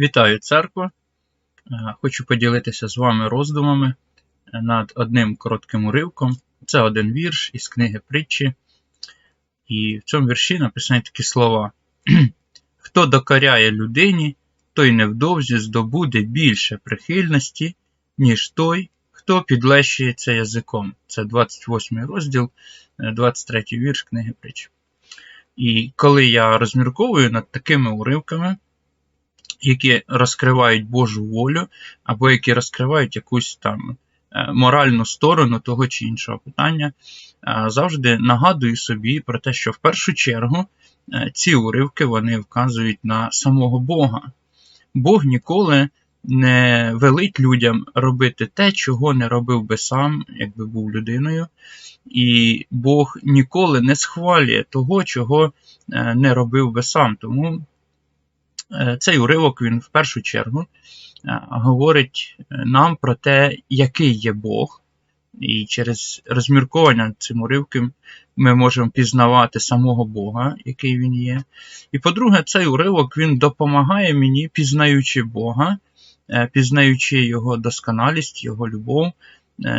Вітаю церква! Е, Хочу поділитися з вами роздумами над одним коротким уривком. Це один вірш із книги притчі. І в цьому вірші написані такі слова: Хто докоряє людині, той невдовзі здобуде більше прихильності, ніж той, хто підлещується язиком. Це 28 розділ, 23 вірш книги притчі. І коли я розмірковую над такими уривками, які розкривають Божу волю, або які розкривають якусь там е, моральну сторону того чи іншого питання, е, завжди нагадую собі про те, що в першу чергу е, ці уривки вони вказують на самого Бога. Бог ніколи не велить людям робити те, чого не робив би сам, якби був людиною. І Бог ніколи не схвалює того, чого не робив би сам. Тому цей уривок він в першу чергу е, говорить е, нам про те, який є Бог, і через розмірковання цим уривком ми можемо пізнавати самого Бога, який він є. І по-друге, цей уривок він допомагає мені, пізнаючи Бога, пізнаючи Його досконалість, Його любов,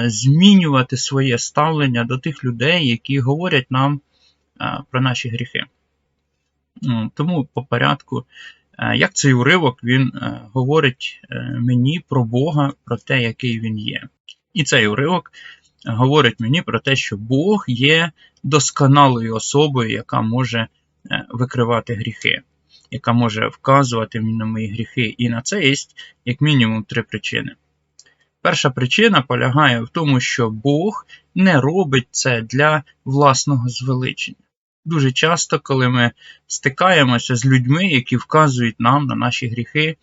змінювати своє ставлення до тих людей, які говорять нам про наші гріхи. Тому по порядку Е, як цей уривок він е, говорить е, мені про Бога, про те, який він є. І цей уривок говорить мені про те, що Бог є досконалою особою, яка може викривати гріхи, яка може вказувати мені на мої гріхи. І на це є як мінімум три причини. Перша причина полягає в тому, що Бог не робить це для власного звеличення. Дуже часто, коли ми стикаємося з людьми, які вказують нам на наші гріхи,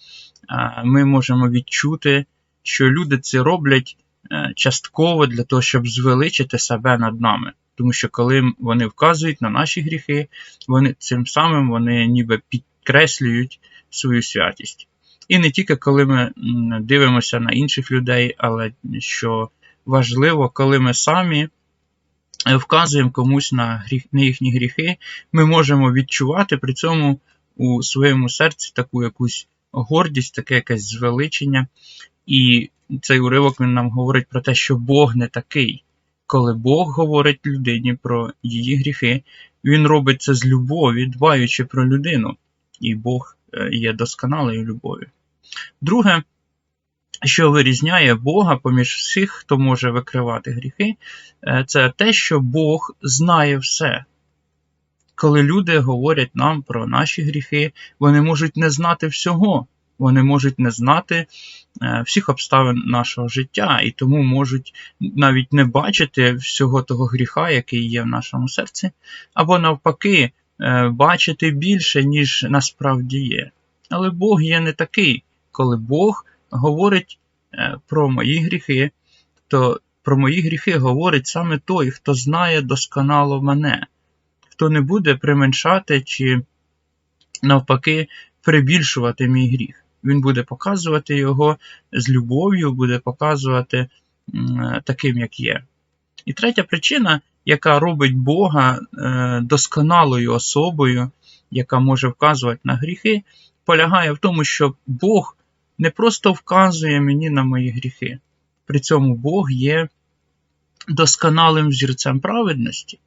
ми можемо відчути, що люди це роблять е, частково для того, щоб звеличити себе над нами. Тому що коли вони вказують на наші гріхи, вони цим самим вони ніби підкреслюють свою святість. І не тільки коли ми дивимося на інших людей, але що важливо, коли ми самі Е, вказуємо комусь на гріх, на їхні гріхи, ми можемо відчувати при цьому у своєму серці таку якусь гордість, таке якесь звеличення. І цей уривок він нам говорить про те, що Бог не такий. Коли Бог говорить людині про її гріхи, Він робить це з любові, дбаючи про людину. І Бог е, є досконалою любов'ю. Друге, що вирізняє Бога поміж всіх, хто може викривати гріхи, е, це те, що Бог знає все. Коли люди говорять нам про наші гріхи, вони можуть не знати всього, вони можуть не знати е, всіх обставин нашого життя, і тому можуть навіть не бачити всього того гріха, який є в нашому серці, або навпаки, е, бачити більше, ніж насправді є. Але Бог є не такий, коли Бог говорить е, про мої гріхи, то про мої гріхи говорить саме той, хто знає досконало мене, хто не буде применшати чи, навпаки, прибільшувати мій гріх. Він буде показувати його з любов'ю, буде показувати таким, як є. І третя причина, яка робить Бога е, досконалою особою, яка може вказувати на гріхи, полягає в тому, що Бог не просто вказує мені на мої гріхи. При цьому Бог є досконалим взірцем праведності.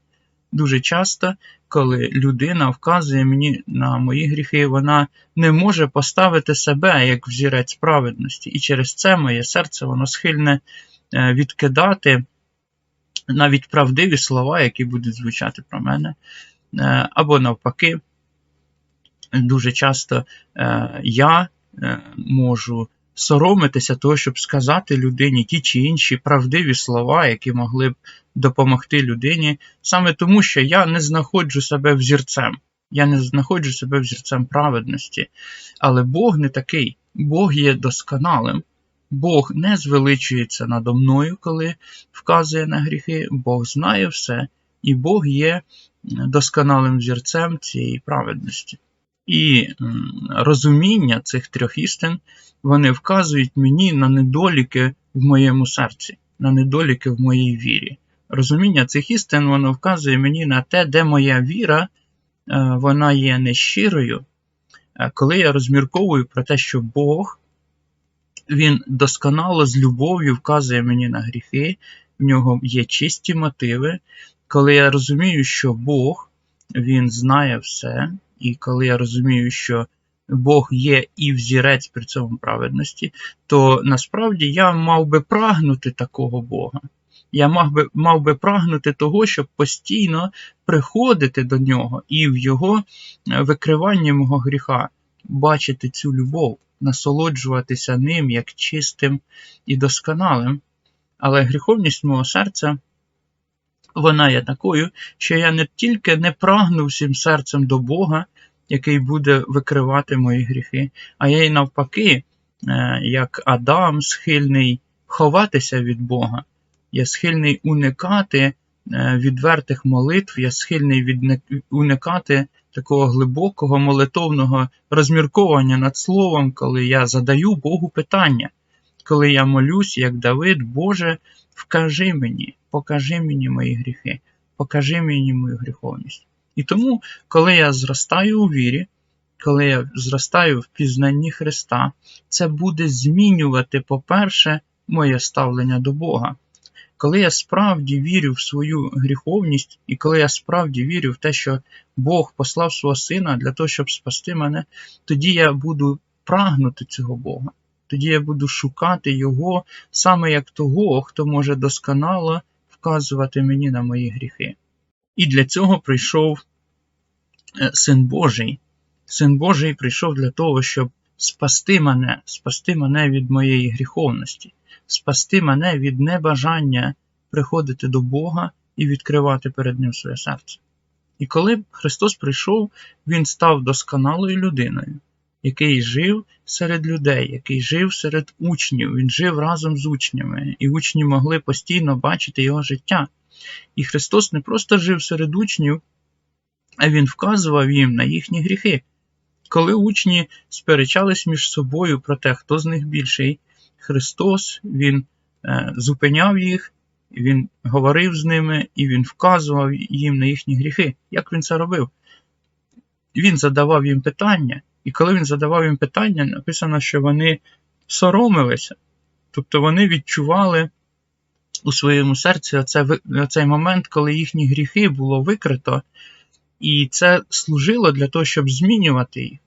Дуже часто, коли людина вказує мені на мої гріхи, вона не може поставити себе як взірець праведності. І через це моє серце воно схильне е, відкидати навіть правдиві слова, які будуть звучати про мене. Е, або навпаки, дуже часто е, я можу соромитися того, щоб сказати людині ті чи інші правдиві слова, які могли б допомогти людині, саме тому, що я не знаходжу себе взірцем. Я не знаходжу себе взірцем праведності. Але Бог не такий, Бог є досконалим. Бог не звеличується надо мною, коли вказує на гріхи, Бог знає все, і Бог є досконалим взірцем цієї праведності. І розуміння цих трьох істин вони вказують мені на недоліки в моєму серці, на недоліки в моїй вірі. Розуміння цих істин воно вказує мені на те, де моя віра, е, вона є нещирою, Е, Коли я розмірковую про те, що Бог він досконало з любов'ю вказує мені на гріхи, в нього є чисті мотиви. Коли я розумію, що Бог він знає все, і коли я розумію, що Бог є і взірець при цьому праведності, то насправді я мав би прагнути такого Бога. Я мав би мав би прагнути того, щоб постійно приходити до нього і в його е, викриванні мого гріха бачити цю любов, насолоджуватися ним як чистим і досконалим. Але гріховність мого серця, вона є такою, що я не тільки не прагну всім серцем до Бога, який буде викривати мої гріхи, а я й навпаки, е, як Адам, схильний ховатися від Бога. Я схильний уникати е, відвертих молитв, я схильний відне- уникати такого глибокого молитовного розмірковування над словом, коли я задаю Богу питання, коли я молюсь, як Давид, Боже, вкажи мені, покажи мені мої гріхи, покажи мені мою гріховність. І тому, коли я зростаю у вірі, коли я зростаю в пізнанні Христа, це буде змінювати, по-перше, моє ставлення до Бога. Коли я справді вірю в свою гріховність, і коли я справді вірю в те, що Бог послав свого сина для того, щоб спасти мене, тоді я буду прагнути цього Бога. Тоді я буду шукати Його саме як того, хто може досконало вказувати мені на мої гріхи. І для цього прийшов е, Син Божий. Син Божий прийшов для того, щоб спасти мене, спасти мене від моєї гріховності, спасти мене від небажання приходити до Бога і відкривати перед Ним своє серце. І коли Христос прийшов, Він став досконалою людиною, який жив серед людей, який жив серед учнів, він жив разом з учнями, і учні могли постійно бачити його життя. І Христос не просто жив серед учнів, а Він вказував їм на їхні гріхи. Коли учні сперечались між собою про те, хто з них більший, Христос Він е, зупиняв їх, Він говорив з ними і Він вказував їм на їхні гріхи. Як він це робив? Він задавав їм питання, і коли він задавав їм питання, написано, що вони соромилися, тобто вони відчували у своєму серці оце, оцей момент, коли їхні гріхи було викрито, і це служило для того, щоб змінювати їх.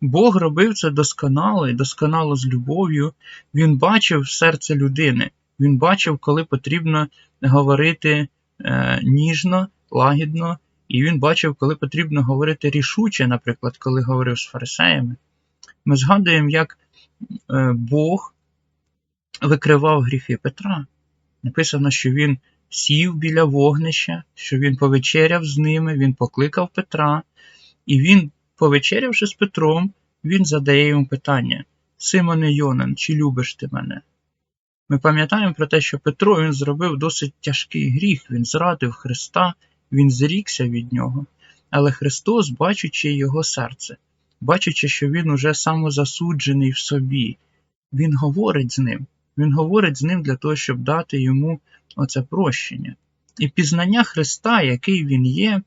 Бог робив це досконало і досконало з любов'ю. Він бачив серце людини. Він бачив, коли потрібно говорити е, ніжно, лагідно, і він бачив, коли потрібно говорити рішуче, наприклад, коли говорив з фарисеями. Ми згадуємо, як е, Бог викривав гріхи Петра. Написано, що він сів біля вогнища, що він повечеряв з ними, він покликав Петра, і він, повечерявши з Петром, він задає йому питання: Симоне Йонан, чи любиш ти мене? Ми пам'ятаємо про те, що Петро він зробив досить тяжкий гріх, він зрадив Христа, він зрікся від нього. Але Христос, бачучи його серце, бачачи, що він уже самозасуджений в собі, він говорить з ним. Він говорить з ним для того, щоб дати йому оце прощення. І пізнання Христа, який Він є,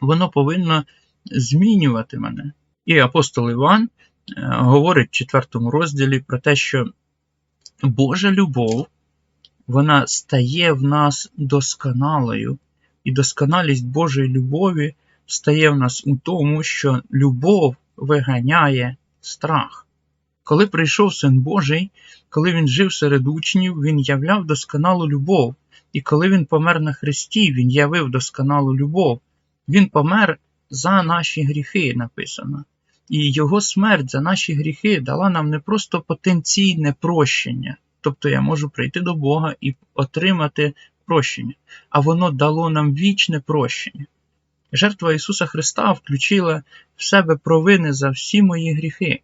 воно повинно змінювати мене. І апостол Іван говорить в четвертому розділі про те, що Божа любов, вона стає в нас досконалою, і досконалість Божої любові стає в нас у тому, що любов виганяє страх. Коли прийшов Син Божий, коли він жив серед учнів, він являв досконалу любов. І коли він помер на Христі, він явив досконалу любов. Він помер за наші гріхи, написано. І його смерть за наші гріхи дала нам не просто потенційне прощення, тобто я можу прийти до Бога і отримати прощення, а воно дало нам вічне прощення. Жертва Ісуса Христа включила в себе провини за всі мої гріхи.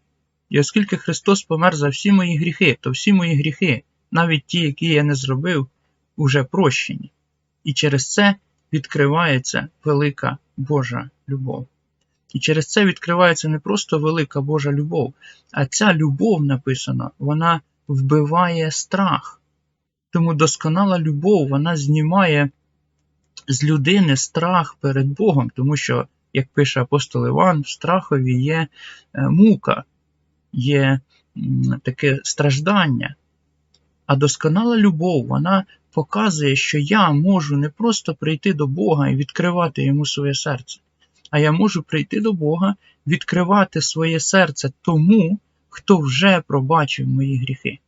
І оскільки Христос помер за всі мої гріхи, то всі мої гріхи, навіть ті, які я не зробив, уже прощені. І через це відкривається велика Божа любов. І через це відкривається не просто велика Божа любов, а ця любов написана, вона вбиває страх. Тому досконала любов, вона знімає з людини страх перед Богом, тому що як пише апостол Іван, в страхові є е, мука, є таке страждання. А досконала любов, вона показує, що я можу не просто прийти до Бога і відкривати йому своє серце, а я можу прийти до Бога, відкривати своє серце тому, хто вже пробачив мої гріхи,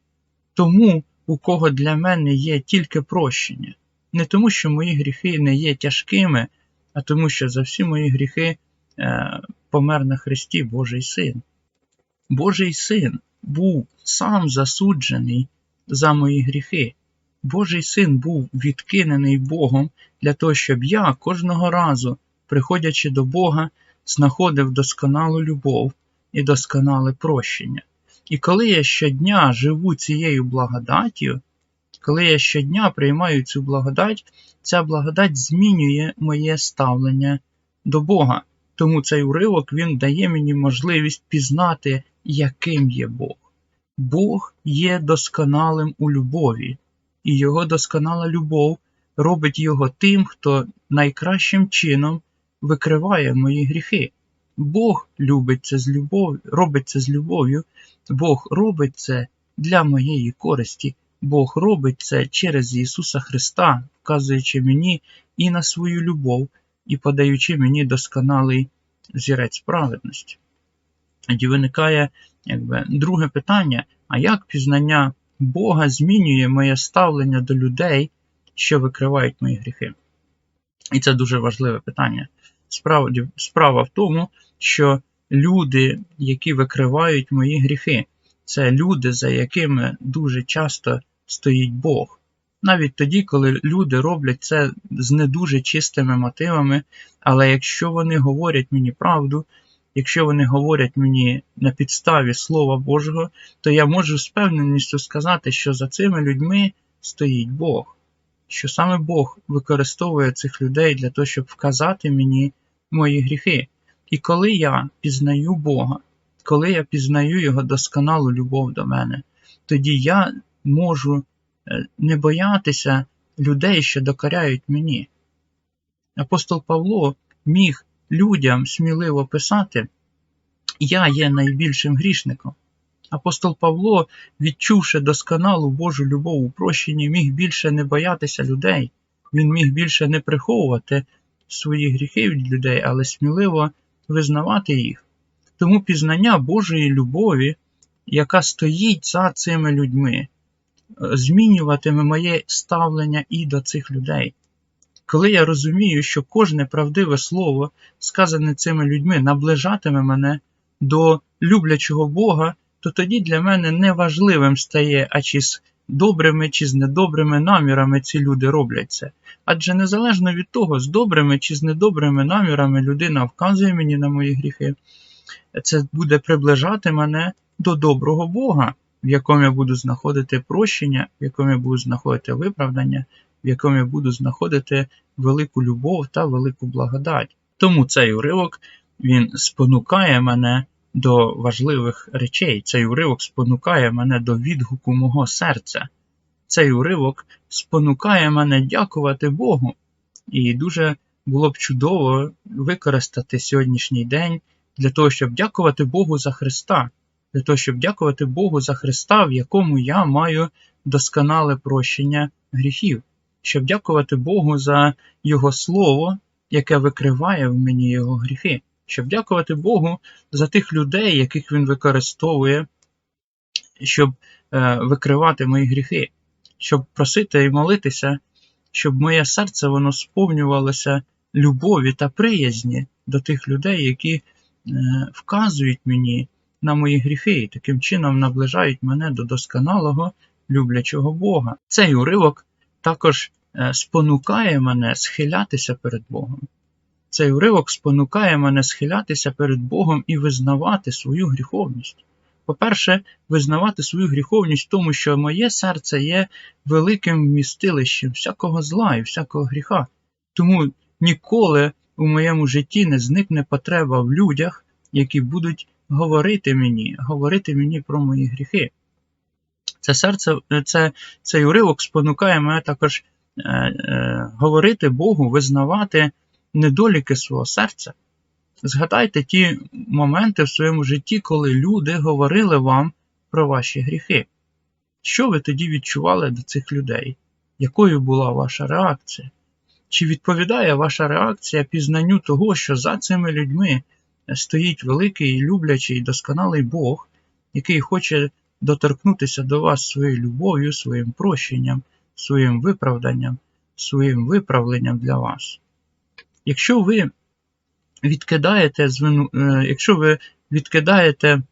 тому, у кого для мене є тільки прощення. Не тому, що мої гріхи не є тяжкими, а тому, що за всі мої гріхи е, помер на Христі Божий син. Божий син був сам засуджений за мої гріхи. Божий син був відкинений Богом для того, щоб я кожного разу, приходячи до Бога, знаходив досконалу любов і досконале прощення. І коли я щодня живу цією благодаттю, коли я щодня приймаю цю благодать, ця благодать змінює моє ставлення до Бога. Тому цей уривок він дає мені можливість пізнати, яким є Бог. Бог є досконалим у любові, і його досконала любов робить його тим, хто найкращим чином викриває мої гріхи. Бог любить це з любов'ю, робить це з любов'ю, Бог робить це для моєї користі. Бог робить це через Ісуса Христа, вказуючи мені і на свою любов, і подаючи мені досконалий зірець праведності. Тоді виникає якби, друге питання: а як пізнання Бога змінює моє ставлення до людей, що викривають мої гріхи? І це дуже важливе питання. Справді, справа в тому, що люди, які викривають мої гріхи, це люди, за якими дуже часто стоїть Бог. Навіть тоді, коли люди роблять це з не дуже чистими мотивами, але якщо вони говорять мені правду, якщо вони говорять мені на підставі Слова Божого, то я можу з певненістю сказати, що за цими людьми стоїть Бог, що саме Бог використовує цих людей для того, щоб вказати мені мої гріхи. І коли я пізнаю Бога, коли я пізнаю Його досконалу любов до мене, тоді я можу не боятися людей, що докоряють мені. Апостол Павло міг людям сміливо писати: Я є найбільшим грішником. Апостол Павло, відчувши досконалу Божу любов у прощенні, міг більше не боятися людей, він міг більше не приховувати свої гріхи від людей, але сміливо визнавати їх. Тому пізнання Божої любові, яка стоїть за цими людьми, змінюватиме моє ставлення і до цих людей. Коли я розумію, що кожне правдиве слово, сказане цими людьми, наближатиме мене до люблячого Бога, то тоді для мене неважливим стає, а чи з добрими чи з недобрими намірами ці люди роблять це. Адже незалежно від того, з добрими чи з недобрими намірами людина вказує мені на мої гріхи, це буде приближати мене до доброго Бога в якому я буду знаходити прощення, в якому я буду знаходити виправдання, в якому я буду знаходити велику любов та велику благодать. Тому цей уривок він спонукає мене до важливих речей. Цей уривок спонукає мене до відгуку мого серця. Цей уривок спонукає мене дякувати Богу. І дуже було б чудово використати сьогоднішній день для того, щоб дякувати Богу за Христа для того, щоб дякувати Богу за Христа, в якому я маю досконале прощення гріхів, щоб дякувати Богу за Його Слово, яке викриває в мені Його гріхи, щоб дякувати Богу за тих людей, яких Він використовує, щоб е, викривати мої гріхи, щоб просити і молитися, щоб моє серце воно сповнювалося любові та приязні до тих людей, які е, вказують мені на мої гріхи і таким чином наближають мене до досконалого люблячого Бога. Цей уривок також е, спонукає мене схилятися перед Богом. Цей уривок спонукає мене схилятися перед Богом і визнавати свою гріховність. По-перше, визнавати свою гріховність тому, що моє серце є великим вмістилищем всякого зла і всякого гріха. Тому ніколи у моєму житті не зникне потреба в людях, які будуть говорити мені, говорити мені про мої гріхи. Це серце, це, Цей уривок спонукає мене також е, е, говорити Богу, визнавати недоліки свого серця. Згадайте ті моменти в своєму житті, коли люди говорили вам про ваші гріхи. Що ви тоді відчували до цих людей? Якою була ваша реакція? Чи відповідає ваша реакція пізнанню того, що за цими людьми стоїть великий, люблячий, досконалий Бог, який хоче доторкнутися до вас своєю любов'ю, своїм прощенням, своїм виправданням, своїм виправленням для вас? Якщо ви відкидаєте е, якщо ви відкидаєте е,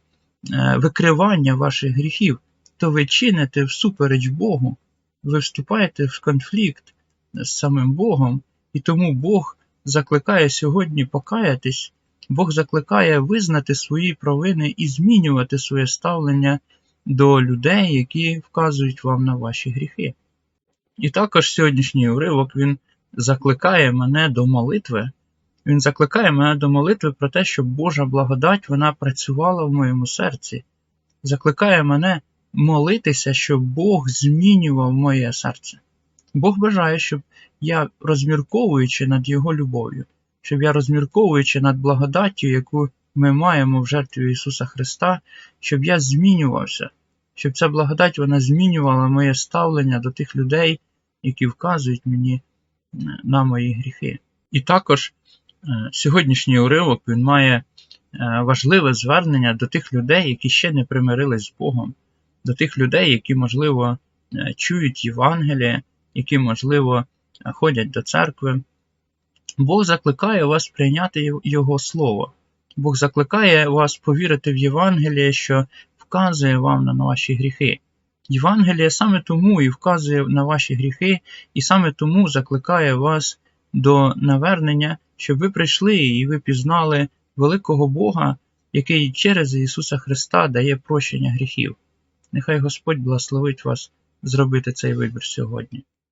викривання ваших гріхів, то ви чините всупереч Богу, ви вступаєте в конфлікт з самим Богом, і тому Бог закликає сьогодні покаятись, Бог закликає визнати свої провини і змінювати своє ставлення до людей, які вказують вам на ваші гріхи. І також сьогоднішній уривок він закликає мене до молитви. Він закликає мене до молитви про те, щоб Божа благодать вона працювала в моєму серці. Закликає мене молитися, щоб Бог змінював моє серце. Бог бажає, щоб я, розмірковуючи над Його любов'ю, щоб я, розмірковуючи над благодаттю, яку ми маємо в жертві Ісуса Христа, щоб я змінювався, щоб ця благодать вона змінювала моє ставлення до тих людей, які вказують мені е, на мої гріхи. І також е, сьогоднішній уривок він має е, важливе звернення до тих людей, які ще не примирились з Богом, до тих людей, які, можливо, чують Євангеліє, які, можливо, ходять до церкви. Бог закликає вас прийняти Його Слово. Бог закликає вас повірити в Євангеліє, що вказує вам на ваші гріхи. Євангеліє саме тому і вказує на ваші гріхи, і саме тому закликає вас до навернення, щоб ви прийшли і ви пізнали великого Бога, який через Ісуса Христа дає прощення гріхів. Нехай Господь благословить вас зробити цей вибір сьогодні.